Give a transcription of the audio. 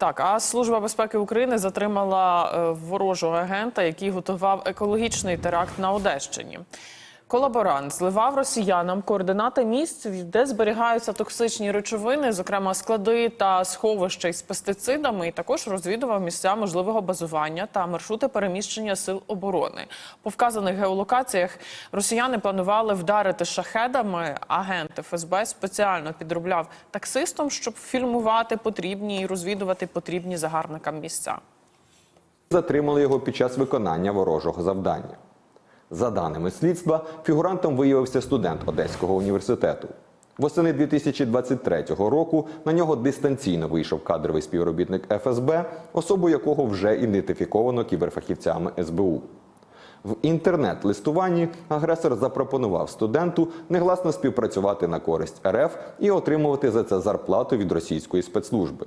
Так, а Служба безпеки України затримала е, ворожого агента, який готував екологічний теракт на Одещині. Колаборант зливав росіянам координати місць, де зберігаються токсичні речовини, зокрема склади та сховища із пестицидами, і також розвідував місця можливого базування та маршрути переміщення сил оборони. По вказаних геолокаціях росіяни планували вдарити шахедами. Агент ФСБ спеціально підробляв таксистом, щоб фільмувати потрібні і розвідувати потрібні загарбникам місця. Затримали його під час виконання ворожого завдання. За даними слідства, фігурантом виявився студент Одеського університету. Восени 2023 року на нього дистанційно вийшов кадровий співробітник ФСБ, особу якого вже ідентифіковано кіберфахівцями СБУ. В інтернет-листуванні агресор запропонував студенту негласно співпрацювати на користь РФ і отримувати за це зарплату від російської спецслужби.